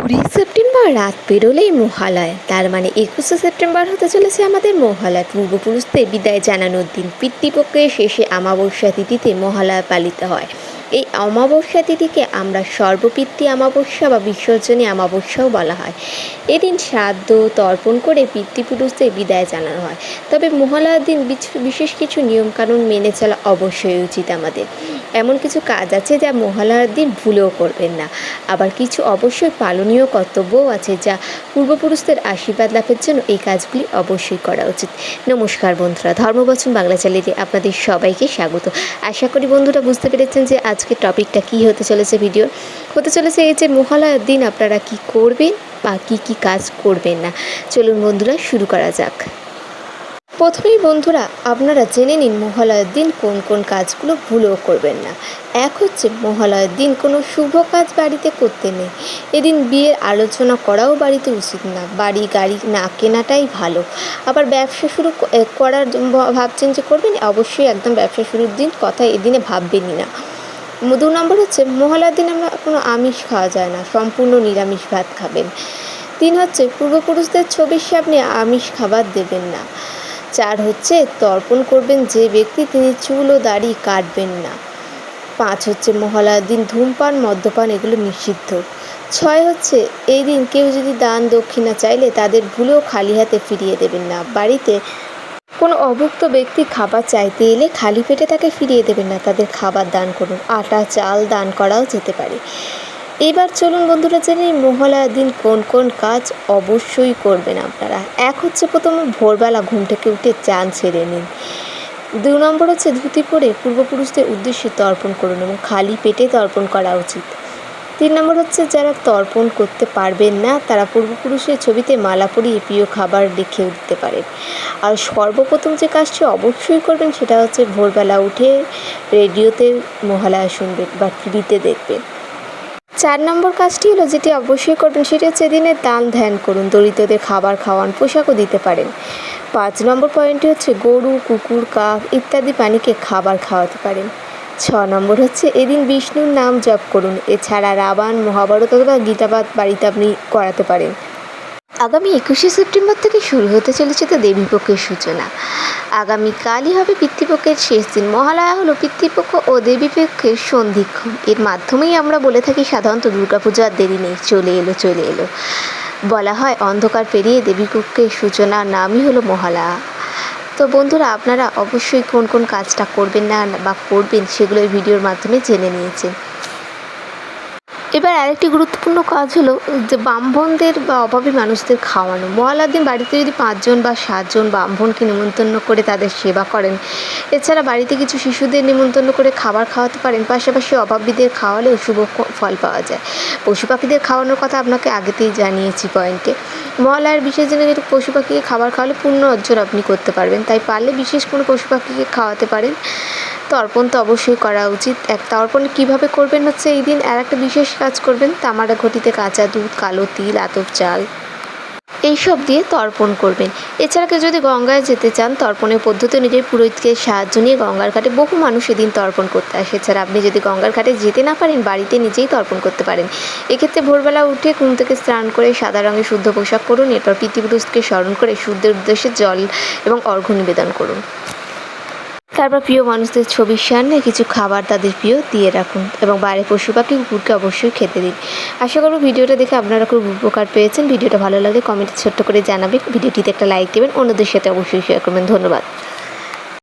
কুড়ি সেপ্টেম্বর, রাত পেরোলেই মহালয়। তার মানে একুশে সেপ্টেম্বর হতে চলেছে আমাদের মহালয়। পূর্বপুরুষদের বিদায় জানানোর দিন পিতৃপক্ষের শেষে আমাবস্যা তিথিতে মহালয় পালিত হয়। এই অমাবস্যা তিথিকে আমরা সর্বপিতৃ অমাবস্যা বা বিসর্জনী অমাবস্যাও বলা হয়। এদিন শ্রাদ্ধ, তর্পণ করে পিতৃপুরুষদের বিদায় জানানো হয়। তবে মহালয়ার দিন বিশেষ কিছু নিয়মকানুন মেনে চলা অবশ্যই উচিত আমাদের। এমন কিছু কাজ আছে যা মহালয়ার দিন ভুলেও করবেন না। আবার কিছু অবশ্যই পালনীয় কর্তব্যও আছে যা পূর্বপুরুষদের আশীর্বাদ লাভের জন্য এই কাজগুলি অবশ্যই করা উচিত। নমস্কার বন্ধুরা, ধর্মবচন বাংলা চ্যানেলে আপনাদের সবাইকে স্বাগত। আশা করি বন্ধুরা বুঝতে পেরেছেন যে আজকের টপিকটা কী হতে চলেছে ভিডিও হতে চলেছে এই যে মহালয়ার দিন, আপনারা কি করবেন বা কী কী কাজ করবেন না? চলুন বন্ধুরা, শুরু করা যাক। প্রথমেই বন্ধুরা, আপনারা জেনে নিন মহালয়ার দিন কোন কোন কাজগুলো ভুলেও করবেন না। এক হচ্ছে, মহালয়ার দিন কোনো শুভ কাজ বাড়িতে করতে নেই। এদিন বিয়ের আলোচনা করাও বাড়িতে উচিত না। বাড়ি গাড়ি না কেনাটাই ভালো। আবার ব্যবসা শুরু করার ভাবছেন যে করবেন? অবশ্যই একদম ব্যবসা শুরুর দিন কথা এদিনে ভাববেনই না। দু নম্বর হচ্ছে মহালয়ার দিন আমরা কোনো আমিষ খাওয়া যায় না, সম্পূর্ণ নিরামিষ ভাত খাবেন। তিন হচ্ছে, পূর্বপুরুষদের ছবির সামনে আমিষ খাবার দেবেন না। চার হচ্ছে, তর্পণ করবেন যে ব্যক্তি, তিনি চুল ও দাড়ি কাটবেন না। পাঁচ হচ্ছে মহালয়ার দিন ধূমপান, মদ্যপান, এগুলো নিষিদ্ধ। ছয় হচ্ছে, এই দিন কেউ যদি দান দক্ষিণা চাইলে তাদের ভুলেও খালি হাতে ফিরিয়ে দেবেন না। বাড়িতে কোনো অভুক্ত ব্যক্তি খাবার চাইতে এলে খালি পেটে তাকে ফিরিয়ে দেবেন না। তাদের খাবার দান করুন, আটা, চাল দান করাও যেতে পারে। এবার চলুন বন্ধুরা জেনে মহালয়ার দিন কোন কোন কাজ অবশ্যই করবেন আপনারা। এক হচ্ছে প্রথমে ভোরবেলা ঘুম থেকে উঠে চান ছেড়ে নিন। দু নম্বর হচ্ছে ধুতি পরে পূর্বপুরুষদের উদ্দেশ্যে তর্পণ করুন এবং খালি পেটে তর্পণ করা উচিত। তিন নম্বর হচ্ছে, যারা তর্পণ করতে পারবেন না, তারা পূর্বপুরুষের ছবিতে মালা পরিয়ে প্রিয় খাবার রেখেও দিতে পারেন। আর সর্বপ্রথম যে কাজটি অবশ্যই করবেন, সেটা হচ্ছে ভোরবেলা উঠে রেডিওতে মহালয়া শুনবেন বা টিভিতে দেখবেন। চার নম্বর কাজটি হলো, যেটি অবশ্যই করবেন, সেটি হচ্ছে এদিনে দান ধ্যান করুন, দরিদ্রদের খাবার খাওয়ান, পোশাকও দিতে পারেন। পাঁচ নম্বর পয়েন্টটি হচ্ছে, গরু, কুকুর, কাক ইত্যাদি প্রাণীকে খাবার খাওয়াতে পারেন। ছ নম্বর হচ্ছে, এদিন বিষ্ণুর নাম জপ করুন। এছাড়া রাবণ, মহাভারত অথবা গীতাপাঠ বাড়িতে আপনি করাতে পারেন। আগামী একুশে সেপ্টেম্বর থেকে শুরু হতে চলেছে তো দেবীপক্ষের সূচনা। আগামীকালই হবে পিতৃপক্ষের শেষ দিন। মহালয়া হলো পিতৃপক্ষ ও দেবীপক্ষের সন্ধিক্ষণ। এর মাধ্যমেই আমরা বলে থাকি, সাধারণত দুর্গাপুজো আর দেরি নেই। চলে এলো চলে এলো। বলা হয়, অন্ধকার পেরিয়ে দেবীপক্ষের সূচনার নামই হলো মহালয়া। তো বন্ধুরা, আপনারা অবশ্যই কোন কোন কাজটা করবেন না বা করবেন সেগুলো ভিডিওর মাধ্যমে জেনে নিয়েছেন। এবার আরেকটি গুরুত্বপূর্ণ কাজ হলো যে ব্রাহ্মণদের বা অভাবী মানুষদের খাওয়ানো। মহালয়ার দিন বাড়িতে যদি পাঁচজন বা সাতজন ব্রাহ্মণকে নিমন্ত্রণ করে তাদের সেবা করেন, এছাড়া বাড়িতে কিছু শিশুদের নিমন্ত্রণ করে খাবার খাওয়াতে পারেন, পাশাপাশি অভাবীদের খাওয়ালেও শুভ ফল পাওয়া যায়। পশু পাখিদের খাওয়ানোর কথা আপনাকে আগেতেই জানিয়েছি পয়েন্টে। মহালয়ার বিশেষ দিনে যদি পশু পাখিকে খাবার খাওয়ালে পূর্ণ অর্জন আপনি করতে পারবেন। তাই পারলে বিশেষ কোনো পশু পাখিকে খাওয়াতে পারেন। তর্পণ তো অবশ্যই করা উচিত। এক তর্পণ কীভাবে করবেন হচ্ছে এই দিন আর একটা বিশেষ কাজ করবেন। তামারা ঘটিতে কাঁচা দুধ, কালো তিল, আতপ চাল। এইসব দিয়ে তর্পণ করবেন। এছাড়া কেউ যদি গঙ্গায় যেতে চান, তর্পণের পদ্ধতি অনুযায়ী পুরোহিতকে সাহায্য নিয়ে গঙ্গার ঘাটে বহু মানুষ এদিন তর্পণ করতে আসে। এছাড়া আপনি যদি গঙ্গার ঘাটে যেতে না পারেন, বাড়িতে নিজেই তর্পণ করতে পারেন। এক্ষেত্রে ভোরবেলা উঠে ঘুম থেকে স্নান করে সাদা রঙের শুদ্ধ পোশাক করুন এরপর পিতৃপুরুষকে স্মরণ করে শুদ্ধের উদ্দেশ্যে জল এবং অর্ঘ্য নিবেদন করুন। তারপর প্রিয় মানুষদের ছবির সামনে কিছু খাবার তাদের প্রিয় দিয়ে রাখুন এবং বাইরে পশু পাখি কুকুরকে অবশ্যই খেতে দিন। আশা করব ভিডিওটা দেখে আপনারা খুব উপকার পেয়েছেন। ভিডিওটা ভালো লাগলে কমেন্টে ছোট্ট করে জানাবেন। ভিডিওটিতে একটা লাইক দেবেন। অন্যদের সাথে অবশ্যই শেয়ার করবেন। ধন্যবাদ।